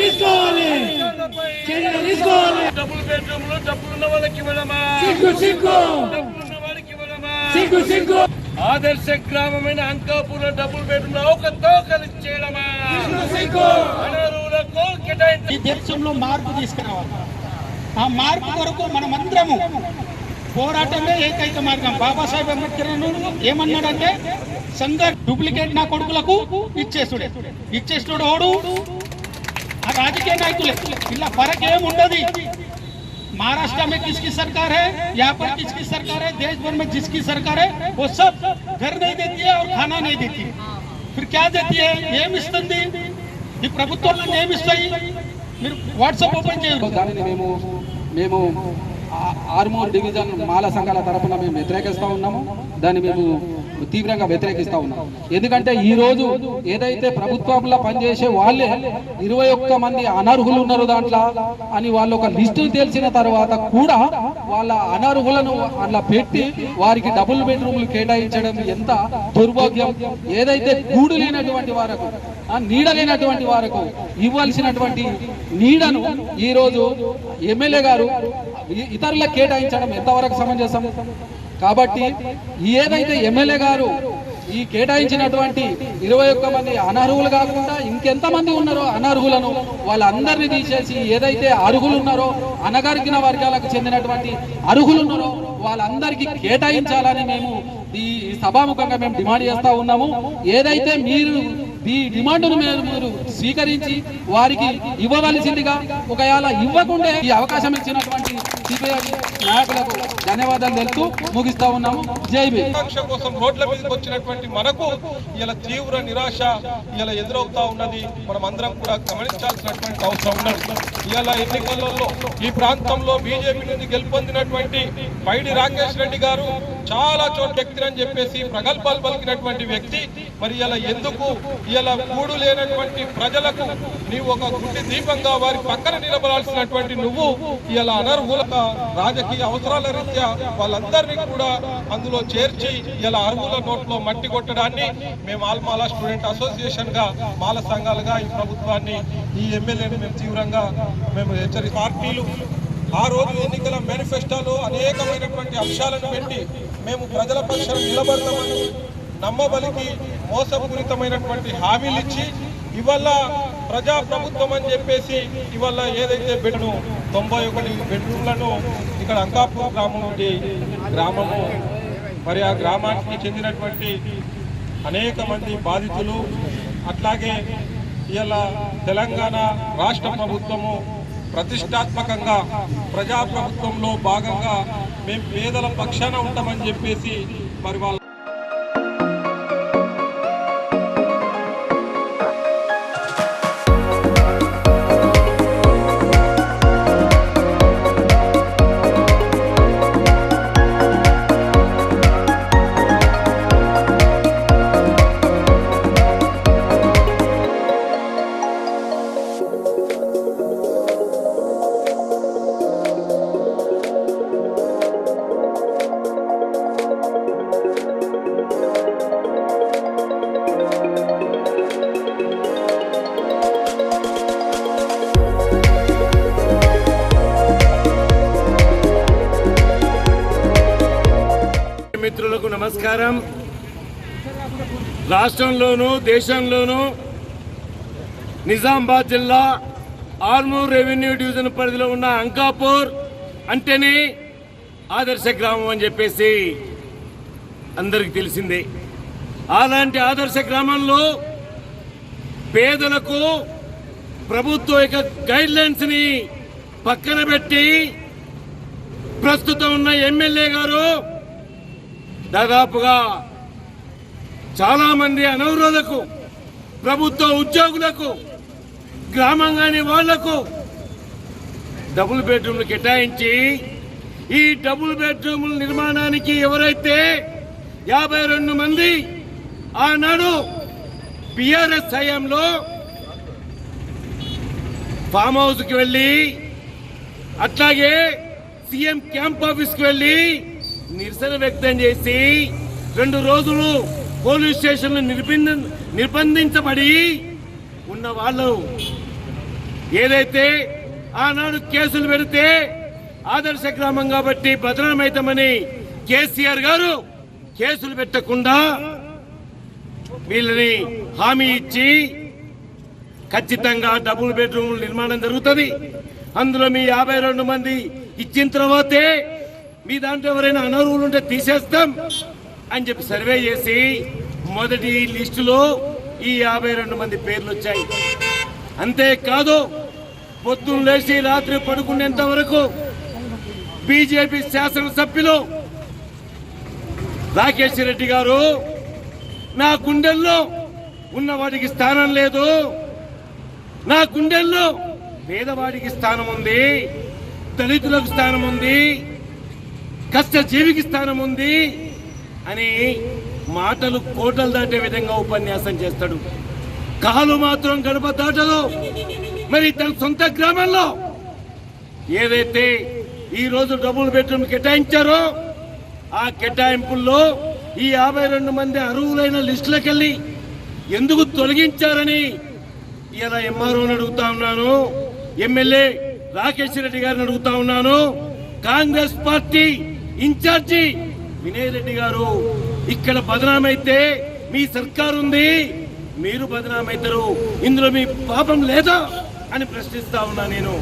తీసుకోవాలి. చర్యలు తీసుకోవాలి. డబుల్ బెడ్రూమ్లో డబ్బులు ఉన్న వాళ్ళకి ఇవ్వడమా? సిగ్గు సిగ్గు. డబ్బులు ఉన్న వాళ్ళకి ఇవ్వడమా? సిగ్గు సిగ్గు. ఆదర్శ గ్రామమైన అంకాపూర్ డబుల్ బెడ్రూమ్లో ఒక తోకలు చేయడమా సిగ్గు కేటాయించ ఈ దేశంలో మార్పు తీసుకురావాలి. ఆ మార్పు కొరకు మనమందరము పోరాటమే ఏకైక మార్గం. బాబాసాహెబ్ అంబేద్కర్ ఏమన్నాడంటే సంఘ డూప్లికేట్ నా కొడుకులకు ఇచ్చేస్తుడే ఇచ్చేస్తుడు ఓడు ఆ రాజకీయ నాయకులే ఇలా ఫరక్ ఏం ఉండదు महाराष्ट्र में किसकी सरकार है यहाँ पर किसकी सरकार है देश भर में जिसकी सरकार है वो सब घर नहीं देती है और खाना नहीं देती है फिर क्या देती है ఏమి ఇస్తుంది ఈ ప్రభుత్వాలు ఏమి ఇస్తాయి మీరు వాట్సాప్ ఓపెన్ చేయరు దానిని మేము మేము ఆ- ఆర్మూర్ డివిజన్ మాల సంఘాల తరపున మేము వ్యతిరేకిస్తూ ఉన్నాము దాన్ని మేము తీవ్రంగా వ్యతిరేకిస్తా ఉన్నాం ఎందుకంటే ఈ రోజు ఏదైతే ప్రభుత్వంలో పనిచేసే వాళ్ళే ఇరవై ఒక్క మంది అనర్హులు ఉన్నారు దాంట్లో అని వాళ్ళు ఒక లిస్టు తెలిసిన తర్వాత కూడా వాళ్ళ అనర్హులను అట్లా పెట్టి వారికి డబుల్ బెడ్రూమ్లు కేటాయించడం ఎంత దుర్భాగ్యం. ఏదైతే గూడు లేనటువంటి వారకు నీడ లేనటువంటి వారకు ఇవ్వాల్సినటువంటి నీడను ఈ రోజు ఎమ్మెల్యే గారు ఇతరులకు కేటాయించడం ఎంతవరకు సమంజసం? కాబట్టి ఏదైతే ఎమ్మెల్యే గారు ఈ కేటాయించినటువంటి ఇరవై ఒక్క మంది అనర్హులు కాకుండా ఇంకెంతమంది ఉన్నారో అనర్హులను వాళ్ళందరినీ తీసేసి ఏదైతే అర్హులు ఉన్నారో అనగరికిన వర్గాలకు చెందినటువంటి అర్హులు ఉన్నారో వాళ్ళందరికీ కేటాయించాలని మేము ఈ సభాముఖంగా మేము డిమాండ్ చేస్తూ ఉన్నాము. ఏదైతే మీరు ఈ డిమాండ్ను మీరు మీరు స్వీకరించి వారికి ఇవ్వవలసిందిగా ఒకవేళ ఇవ్వకుండా ఈ అవకాశం ఇచ్చినటువంటి సిపిఐ నాయకులకు ధన్యవాదాలు తెలుపుతూ ముగిస్తా ఉన్నాము. జై కోసం రోడ్ల మీదకి వచ్చినటువంటి మనకు ఇలా తీవ్ర నిరాశ ఇలా ఎదురవుతా ఉన్నది. మనం అందరం కూడా గమనించాల్సినటువంటి అవసరం ఉన్నది. ఇలా ఎన్నికలలో ఈ ప్రాంతంలో బీజేపీ నుండి గెలుపొందినటువంటి పైడి రాకేష్ రెడ్డి గారు చాలా చోట్ల వ్యక్తి అని చెప్పేసి ప్రగల్భాలు పలికినటువంటి వ్యక్తి. మరి ఇలా ఎందుకు? ఇలా కూడు లేనటువంటి ప్రజలకు నీవు ఒక గుడ్డి దీపంగా వారి పక్కన నిలబడాల్సినటువంటి నువ్వు ఇలా అనర్హుల రాజకీయ అవసరాల రీత్యా వాళ్ళందరినీ కూడా అందులో చేర్చి ఇలా అర్హుల నోట్లో మట్టి కొట్టడాన్ని మేము ఆల్మాల స్టూడెంట్ అసోసియేషన్గా మాల సంఘాలుగా ఈ ప్రభుత్వాన్ని ఈ ఎమ్మెల్యేని మేము తీవ్రంగా మేము హెచ్చరి పార్టీలు ఆ రోజు ఎన్నికల మేనిఫెస్టోలో అనేకమైనటువంటి అంశాలను పెట్టి మేము ప్రజల పక్షాన నిలబడతామని నమ్మబలికి మోసపూరితమైనటువంటి హామీలు ఇచ్చి ఇవాళ ప్రజా ప్రభుత్వం అని చెప్పేసి ఇవాళ ఏదైతే బెడ్ను తొంభై ఒకటి బెడ్రూమ్లను ఇక్కడ అంకాపూర్ గ్రామం నుండి గ్రామము మరి ఆ గ్రామానికి చెందినటువంటి అనేక మంది బాధితులు అట్లాగే ఇలా తెలంగాణ రాష్ట్ర ప్రభుత్వము ప్రతిష్టాత్మకంగా ప్రజాప్రభుత్వంలో భాగంగా మేము పేదల పక్షాన ఉంటామని చెప్పేసి మరి వాళ్ళ నమస్కారం. రాష్ట్రంలోనూ దేశంలోనూ నిజామాబాద్ జిల్లా ఆర్మూర్ రెవెన్యూ డివిజన్ పరిధిలో ఉన్న అంకాపూర్ అంటేనే ఆదర్శ గ్రామం అని చెప్పేసి అందరికి తెలిసిందే. అలాంటి ఆదర్శ గ్రామంలో పేదలకు ప్రభుత్వ యొక్క గైడ్లైన్స్ని పక్కన పెట్టి ప్రస్తుతం ఉన్న ఎమ్మెల్యే గారు దాదాపుగా చాలా మంది అనవరోధకు ప్రభుత్వ ఉద్యోగులకు గ్రామంగాని వాళ్ళకు డబుల్ బెడ్రూమ్లు కేటాయించి ఈ డబుల్ బెడ్రూముల నిర్మాణానికి ఎవరైతే యాభై రెండు మంది ఆనాడు బిఆర్ఎస్ హయాంలో ఫామ్ హౌస్కి వెళ్ళి అట్లాగే సీఎం క్యాంప్ ఆఫీస్కి వెళ్ళి నిరసన వ్యక్తం చేసి రెండు రోజులు పోలీస్ స్టేషన్లో నిర్బంధ నిర్బంధించబడి ఉన్న వాళ్ళు ఏదైతే ఆనాడు కేసులు పెడితే ఆదర్శ గ్రామం కాబట్టి భద్రమైతామని కేసీఆర్ గారు కేసులు పెట్టకుండా వీళ్ళని హామీ ఇచ్చి ఖచ్చితంగా డబుల్ బెడ్రూమ్ నిర్మాణం జరుగుతుంది. అందులో మీ యాభై రెండు మంది ఇచ్చిన తర్వాతే మీ దాంట్లో ఎవరైనా అనర్హులు ఉంటే తీసేస్తాం అని చెప్పి సర్వే చేసి మొదటి లిస్టులో ఈ యాభై రెండు మంది పేర్లు వచ్చాయి. అంతేకాదు పొద్దున్న లేచి రాత్రి పడుకునేంత వరకు బీజేపీ శాసనసభ్యులు రాకేష్ రెడ్డి గారు నా గుండెల్లో ఉన్న వాడికి స్థానం లేదు. నా గుండెల్లో పేదవాడికి స్థానం ఉంది. దళితులకు స్థానం ఉంది. కష్టజీవికి స్థానం ఉంది అని మాటలు కోటలు దాటే విధంగా ఉపన్యాసం చేస్తాడు. కాలు మాత్రం గడప దాటదు. మరి తన సొంత గ్రామంలో ఏదైతే ఈ రోజు డబుల్ బెడ్రూమ్ కేటాయించారో ఆ కేటాయింపుల్లో ఈ యాభై రెండు మంది అరువులైన లిస్టులకెళ్ళి ఎందుకు తొలగించారని ఇలా ఎంఆర్ఓని అడుగుతా ఉన్నాను ఎమ్మెల్యే రాకేష్ రెడ్డి గారిని అడుగుతా ఉన్నాను Congress party in-charge Vinay Reddy గారు ఇక్కడ బదనామైతే మీ సర్కారు ఉంది మీరు బదనామైతారు ఇందులో మీ పాపం లేదా అని ప్రశ్నిస్తా ఉన్నా నేను.